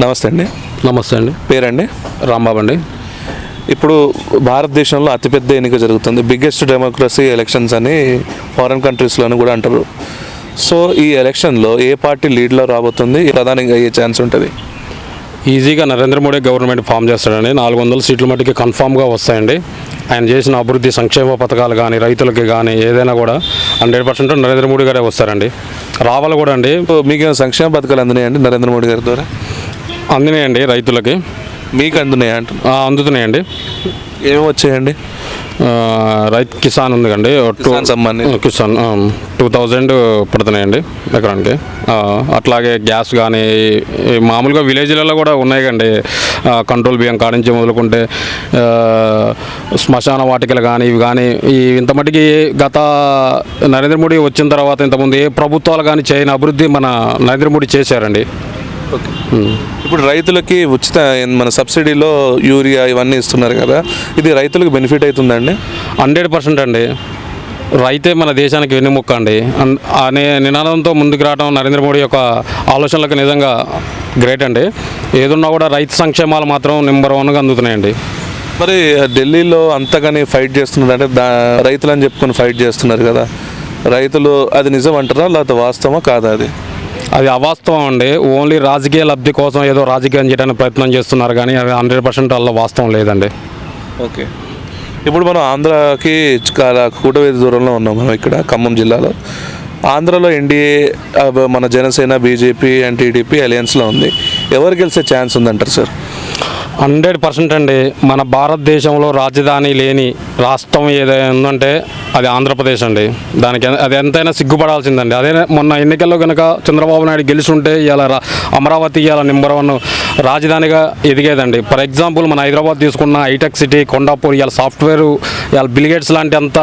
నమస్తే అండి. నమస్తే అండి. పేరండి? రాంబాబు అండి. ఇప్పుడు భారతదేశంలో అతిపెద్ద ఎన్నిక జరుగుతుంది. బిగ్గెస్ట్ డెమోక్రసీ ఎలక్షన్స్ అని ఫారిన్ కంట్రీస్లోని కూడా అంటారు. సో ఈ ఎలక్షన్లో ఏ పార్టీ లీడ్లో రాబోతుంది? ప్రధానంగా అయ్యే ఛాన్స్ ఉంటుంది? ఈజీగా నరేంద్ర మోడీ గవర్నమెంట్ ఫామ్ చేస్తాడండి నాలుగు వందల సీట్ల మట్టుకి కన్ఫామ్గా వస్తాయండి. ఆయన చేసిన అభివృద్ధి సంక్షేమ పథకాలు కానీ రైతులకి కానీ ఏదైనా కూడా హండ్రెడ్ పర్సెంట్ నరేంద్ర మోడీ గారే వస్తారండి. రావాలి కూడా అండి. మీకు సంక్షేమ పథకాలు అందినాయండి నరేంద్ర మోడీ గారి ద్వారా? అందినాయండి రైతులకి. మీకు అందున్నాయా అంట అందుతున్నాయండి. ఏమేమి వచ్చాయండి? రైతు కిసాన్ ఉంది కండి. టూ కిసాన్ టూ థౌజండ్ పడుతున్నాయండి ఎకరానికి. అట్లాగే గ్యాస్ కానీ మామూలుగా విలేజ్లలో కూడా ఉన్నాయి కండి. కంట్రోల్ బియ్యం కాడ నుంచి మొదలుకుంటే శ్మశాన వాటికలు కానీ ఇవి కానీ ఈ ఇంత మటుకి గత నరేంద్ర మోడీ వచ్చిన తర్వాత ఇంతకుముందు ఏ ప్రభుత్వాలు కానీ చేయని అభివృద్ధి మన నరేంద్ర మోడీ చేశారండి. ఇప్పుడు రైతులకి ఉచిత మన సబ్సిడీలో యూరియా ఇవన్నీ ఇస్తున్నారు కదా ఇది రైతులకు బెనిఫిట్ అవుతుందండి? హండ్రెడ్ పర్సెంట్ అండి. రైతే మన దేశానికి వెన్నెముక్క అండి. అన్- అనే నినాదంతో ముందుకు రావడం నరేంద్ర మోడీ యొక్క ఆలోచనలకు నిజంగా గ్రేట్ అండి. ఏదున్నా కూడా రైతు సంక్షేమాలు మాత్రం నెంబర్ వన్గా అందుతున్నాయండి. మరి ఢిల్లీలో అంతగాని ఫైట్ చేస్తున్నారు. అంటే దా రైతులు అని చెప్పుకొని ఫైట్ చేస్తున్నారు కదా. రైతులు అది నిజం అంటారా లేకపోతే వాస్తవమా కాదా అది? అది అవాస్తవం అండి. ఓన్లీ రాజకీయ లబ్ధి కోసం ఏదో రాజకీయం చేయడానికి ప్రయత్నం చేస్తున్నారు కానీ అది హండ్రెడ్ పర్సెంట్ వల్ల వాస్తవం లేదండి. ఓకే. ఇప్పుడు మనం ఆంధ్రాకి చాలా కూటవేది దూరంలో ఉన్నాం మనం ఇక్కడ ఖమ్మం జిల్లాలో. ఆంధ్రలో ఎన్డీఏ మన జనసేన బీజేపీ అండ్ టీడీపీ అలయన్స్లో ఉంది. ఎవరు గెలిచే ఛాన్స్ ఉందంటారు సార్? హండ్రెడ్ పర్సెంట్ అండి. మన భారతదేశంలో రాజధాని లేని రాష్ట్రం ఏదైనా ఉందంటే అది ఆంధ్రప్రదేశ్ అండి. దానికి అది ఎంతైనా సిగ్గుపడాల్సిందండి. అదే మొన్న ఎన్నికల్లో కనుక చంద్రబాబు నాయుడు గెలుచుంటే ఇలా రా- అమరావతి ఇలా నెంబర్ వన్ రాజధానిగా ఎదిగేదండి. ఫర్ ఎగ్జాంపుల్ మన హైదరాబాద్ తీసుకున్న హైటెక్ సిటీ కొండాపూర్ ఇలా సాఫ్ట్వేర్ ఇలా బిల్గేట్స్ లాంటి అంత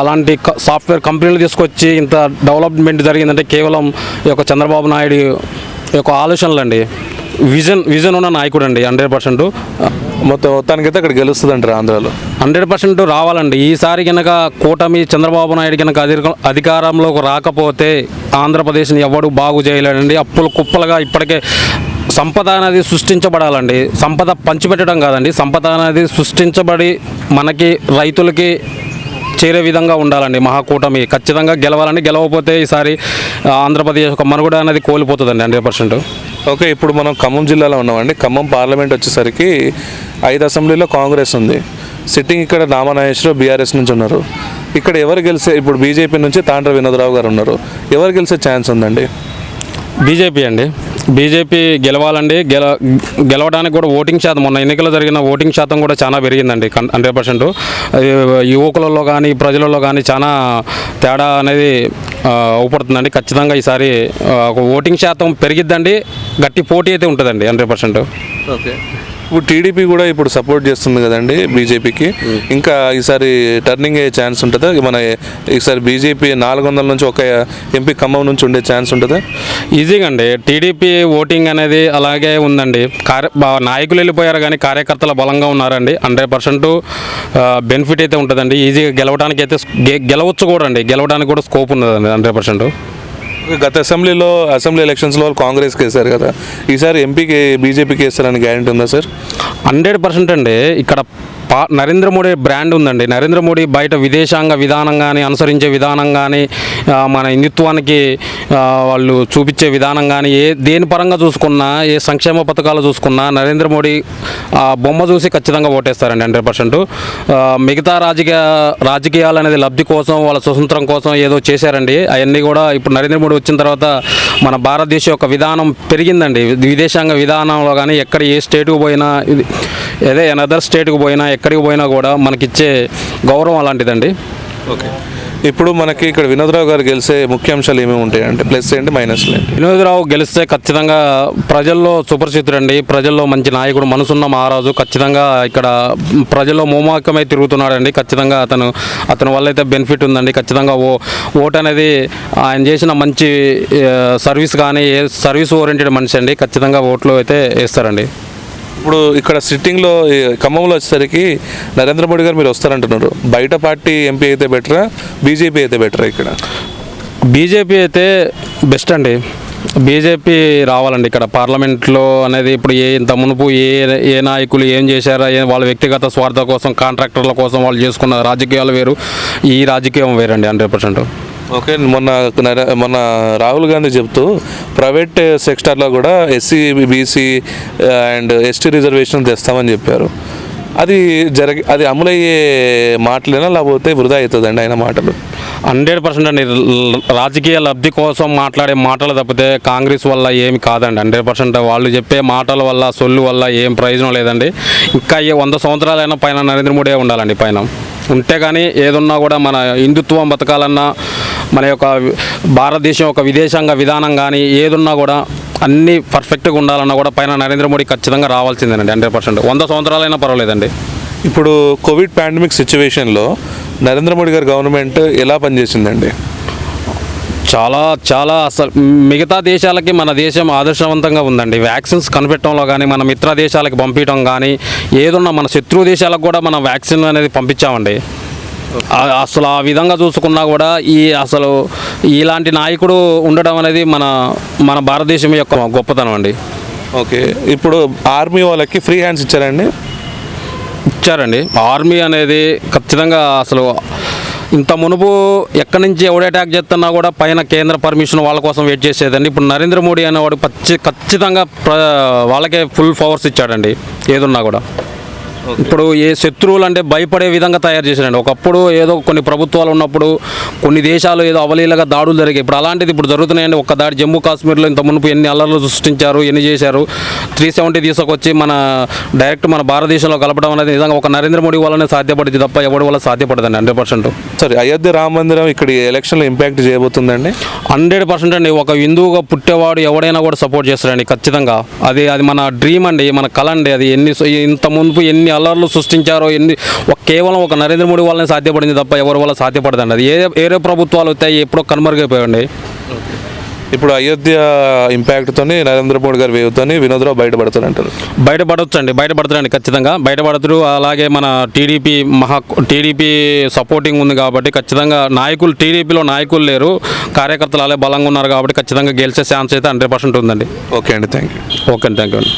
అలాంటి సాఫ్ట్వేర్ కంపెనీలు తీసుకొచ్చి ఇంత డెవలప్మెంట్ జరిగిందంటే కేవలం ఈ యొక్క చంద్రబాబు నాయుడు యొక్క ఆలోచనలు అండి విజన్ విజన్ ఉన్న నాయకుడు అండి హండ్రెడ్ పర్సెంట్. మొత్తం మొత్తానికైతే అక్కడ గెలుస్తుంది అంటారు ఆంధ్రాలో? హండ్రెడ్ పర్సెంట్ రావాలండి. ఈసారి కనుక కూటమి చంద్రబాబు నాయుడు కనుక అధిక అధికారంలోకి రాకపోతే ఆంధ్రప్రదేశ్ని ఎవడు బాగు చేయలేడండి. అప్పులు కుప్పలుగా ఇప్పటికే సంపద అనేది సృష్టించబడాలండి. సంపద పంచిపెట్టడం కాదండి. సంపద అనేది సృష్టించబడి మనకి రైతులకి చేరే విధంగా ఉండాలండి మహాకూటమి. ఖచ్చితంగా గెలవాలండి. గెలవకపోతే ఈసారి ఆంధ్రప్రదేశ్ ఒక మనుగడ అనేది కోల్పోతుందండి హండ్రెడ్ పర్సెంట్. ఓకే ఇప్పుడు మనం ఖమ్మం జిల్లాలో ఉన్నామండి. ఖమ్మం పార్లమెంట్ వచ్చేసరికి ఐదు అసెంబ్లీలో కాంగ్రెస్ ఉంది. సిట్టింగ్ ఇక్కడ నామనాగేశ్వరరావు బీఆర్ఎస్ నుంచి ఉన్నారు. ఇక్కడ ఎవరు గెలిచే ఇప్పుడు బీజేపీ నుంచి తాండ్ర వినోదరావు గారు ఉన్నారు. ఎవరు గెలిచే ఛాన్స్ ఉందండి? బీజేపీ అండి. బీజేపీ గెలవాలండి. గెల గెలవడానికి కూడా ఓటింగ్ శాతం మొన్న ఎన్నికల్లో జరిగిన ఓటింగ్ శాతం కూడా చాలా పెరిగిందండి. Hundred percent. యువకులలో కానీ ప్రజలలో కానీ చాలా తేడా అనేది అవుపడుతుందండి. ఖచ్చితంగా ఈసారి ఒక ఓటింగ్ శాతం పెరిగిద్దండి. గట్టి పోటీ అయితే ఉంటుందండి హండ్రెడ్ పర్సెంట్ ఓకే. ఇప్పుడు టీడీపీ కూడా ఇప్పుడు సపోర్ట్ చేస్తుంది కదండి బీజేపీకి. ఇంకా ఈసారి టర్నింగ్ అయ్యే ఛాన్స్ ఉంటుందా? మన ఈసారి బీజేపీ నాలుగు వందల నుంచి ఒక ఎంపీ ఖమ్మం నుంచి ఉండే ఛాన్స్ ఉంటుందా? ఈజీగా అండి. టీడీపీ ఓటింగ్ అనేది అలాగే ఉందండి. కార్య నాయకులు వెళ్ళిపోయారు కానీ కార్యకర్తలు బలంగా ఉన్నారండి. హండ్రెడ్ పర్సెంట్ బెనిఫిట్ అయితే ఉంటుందండి. ఈజీగా గెలవడానికి అయితే గెలవచ్చు కూడా అండి. గెలవడానికి కూడా స్కోప్ ఉన్నదండి హండ్రెడ్ పర్సెంట్ గత అసెంబ్లీలో అసెంబ్లీ ఎలక్షన్స్లో వాళ్ళు కాంగ్రెస్కి వేశారు కదా. ఈసారి ఎంపీకి బీజేపీకి వేస్తారని గ్యారంటీ ఉందా సార్? హండ్రెడ్ పర్సెంట్ అండి. ఇక్కడ పా నరేంద్ర మోడీ బ్రాండ్ ఉందండి. నరేంద్ర మోడీ బయట విదేశాంగ విధానం కానీ అనుసరించే విధానం కానీ మన హిందుత్వానికి వాళ్ళు చూపించే విధానం కానీ ఏ దేని పరంగా చూసుకున్నా ఏ సంక్షేమ పథకాలు చూసుకున్నా నరేంద్ర మోడీ ఆ బొమ్మ చూసి ఖచ్చితంగా ఓటేస్తారండి హండ్రెడ్ పర్సెంట్. మిగతా రాజకీయ రాజకీయాలు అనేది లబ్ధి కోసం వాళ్ళ స్వతంత్రం కోసం ఏదో చేశారండి. అవన్నీ కూడా ఇప్పుడు నరేంద్ర మోడీ వచ్చిన తర్వాత మన భారతదేశం యొక్క విధానం పెరిగిందండి. విదేశాంగ విధానంలో కానీ ఎక్కడ ఏ స్టేట్కు పోయినా ఇది అదే అనదర్ స్టేట్కి పోయినా ఎక్కడికి పోయినా కూడా మనకిచ్చే గౌరవం అలాంటిదండి. ఓకే. ఇప్పుడు మనకి ఇక్కడ వినోద్రావు గారు గెలిచే ముఖ్య అంశాలు ఏమేమి ఉంటాయి అంటే ప్లస్ ఏంటి మైనస్ ఏంటి? వినోదరావు గెలిస్తే ఖచ్చితంగా ప్రజల్లో సుపరిచితుడండి. ప్రజల్లో మంచి నాయకుడు మనసున్న మహారాజు ఖచ్చితంగా ఇక్కడ ప్రజల్లో మోమాకమై తిరుగుతున్నాడండి. ఖచ్చితంగా అతను అతని వల్ల అయితే బెనిఫిట్ ఉందండి. ఖచ్చితంగా ఓ ఓట్ అనేది ఆయన చేసిన మంచి సర్వీస్ కానీ ఏ సర్వీస్ ఓరియంటెడ్ మనిషి అండి. ఖచ్చితంగా ఓట్లు అయితే వేస్తారండి. ఇప్పుడు ఇక్కడ సిట్టింగ్లో ఖమ్మంలో వచ్చేసరికి నరేంద్ర మోడీ గారు మీరు వస్తారంటున్నారు. బయట పార్టీ ఎంపీ అయితే బెటరా బీజేపీ అయితే బెటరా ఇక్కడ? బీజేపీ అయితే బెస్ట్ అండి. బీజేపీ రావాలండి ఇక్కడ. పార్లమెంట్లో అనేది ఇప్పుడు ఏ ఇంత మునుపు ఏ ఏ నాయకులు ఏం చేశారా వాళ్ళ వ్యక్తిగత స్వార్థ కోసం కాంట్రాక్టర్ల కోసం వాళ్ళు చేసుకున్న రాజకీయాలు వేరు. ఈ రాజకీయం వేరండి హండ్రెడ్ పర్సెంట్. ఓకే మొన్న మొన్న రాహుల్ గాంధీ చెప్తూ ప్రైవేట్ సెక్టార్లో కూడా SC BC and ST reservation తెస్తామని చెప్పారు. అది జరిగి అది అమలయ్యే మాటలేనా లేకపోతే వృధా అవుతుందండి ఆయన మాటలు? హండ్రెడ్ పర్సెంట్ అండి. రాజకీయ లబ్ధి కోసం మాట్లాడే మాటలు తప్పితే కాంగ్రెస్ వల్ల ఏమి కాదండి. హండ్రెడ్ పర్సెంట్ వాళ్ళు చెప్పే మాటల వల్ల సొల్లు వల్ల ఏం ప్రయోజనం లేదండి. ఇంకా ఏ వంద సంవత్సరాలైనా పైన నరేంద్ర మోడీ ఉండాలండి పైన. ఉంటే కానీ ఏదున్నా కూడా మన హిందుత్వం బతకాలన్నా మన యొక్క భారతదేశం యొక్క విదేశాంగ విధానం కానీ ఏదున్నా కూడా అన్నీ పర్ఫెక్ట్గా ఉండాలన్నా కూడా పైన నరేంద్ర మోడీ ఖచ్చితంగా రావాల్సిందేనండి హండ్రెడ్ పర్సెంట్. వంద సంవత్సరాలైనా పర్వాలేదండి. ఇప్పుడు కోవిడ్ పాండమిక్ సిచ్యువేషన్లో నరేంద్ర మోడీ గారి గవర్నమెంట్ ఎలా పనిచేసిందండి? చాలా చాలా అసలు మిగతా దేశాలకి మన దేశం ఆదర్శవంతంగా ఉందండి. వ్యాక్సిన్స్ కనిపెట్టడంలో కానీ మన మిత్ర దేశాలకు పంపించడం కానీ ఏదున్నా మన శత్రు దేశాలకు కూడా మన వ్యాక్సిన్ అనేది పంపించామండి. అసలు ఆ విధంగా చూసుకున్నా కూడా ఈ అసలు ఇలాంటి నాయకుడు ఉండడం అనేది మన మన భారతదేశం యొక్క గొప్పతనం అండి. ఓకే. ఇప్పుడు ఆర్మీ వాళ్ళకి ఫ్రీ హ్యాండ్స్ ఇచ్చారండి? ఇచ్చారండి. ఆర్మీ అనేది ఖచ్చితంగా అసలు ఇంత మునుపు ఎక్కడి నుంచి ఎవడు అటాక్ చేస్తున్నా కూడా పైన కేంద్ర పర్మిషన్ వాళ్ళ కోసం వెయిట్ చేసేదండి. ఇప్పుడు నరేంద్ర మోడీ అనేవాడు ఖచ్చితంగా వాళ్ళకే ఫుల్ పవర్స్ ఇచ్చాడండి. ఏదున్నా కూడా. ఇప్పుడు ఏ శత్రువులు అంటే భయపడే విధంగా తయారు చేశారండి. ఒకప్పుడు ఏదో కొన్ని ప్రభుత్వాలు ఉన్నప్పుడు కొన్ని దేశాలు ఏదో అవలీలగా దాడులు జరిగాయి. ఇప్పుడు అలాంటిది ఇప్పుడు జరుగుతున్నాయండి. ఒక దాడి జమ్మూ కాశ్మీర్లో ఇంత మునుపు ఎన్ని అల్లర్లు సృష్టించారు ఎన్ని చేశారు త్రీ సెవెంటీ తీసుకొచ్చి మన డైరెక్ట్ మన భారతదేశంలో కలపడం అనేది నిజంగా ఒక నరేంద్ర మోడీ వల్లనే సాధ్యపడింది తప్ప ఎవరి వల్ల సాధ్యపడదండి హండ్రెడ్ పర్సెంట్. సరే అయోధ్య రామ మందిరం ఇక్కడ ఎలక్షన్లో ఇంపాక్ట్ చేయబోతుందండి? హండ్రెడ్ పర్సెంట్ అండి. ఒక హిందువుగా పుట్టేవాడు ఎవడైనా కూడా సపోర్ట్ చేస్తాడండి ఖచ్చితంగా. అది అది మన డ్రీమ్ అండి మన కళ అండి. అది ఎన్ని ఇంత మునుపు ఎన్ని అల్లర్లు సృష్టించారో ఎన్ని ఒక కేవలం ఒక నరేంద్ర మోడీ వల్లనే సాధ్యపడింది తప్ప ఎవరి వల్ల సాధ్యపడదండి. అది ఏ ఏరే ప్రభుత్వాలు వస్తాయి ఎప్పుడో కనుమరుగైపోయండి ఇప్పుడు అయోధ్య ఇంపాక్ట్తోని నరేంద్ర మోడీ గారి వేవ్తోని వినోద్రావు బయటపడతారంటారు బయటపడొచ్చండి బయటపడతారండి ఖచ్చితంగా. బయటపడతారు అలాగే మన టీడీపీ మహా టీడీపీ సపోర్టింగ్ ఉంది కాబట్టి ఖచ్చితంగా నాయకులు టీడీపీలో నాయకులు లేరు. కార్యకర్తలు అలాగే బలంగా ఉన్నారు కాబట్టి ఖచ్చితంగా గెలిచే ఛాన్స్ అయితే హండ్రెడ్ పర్సెంట్ ఉందండి. ఓకే అండి thank you okay thank you అండి.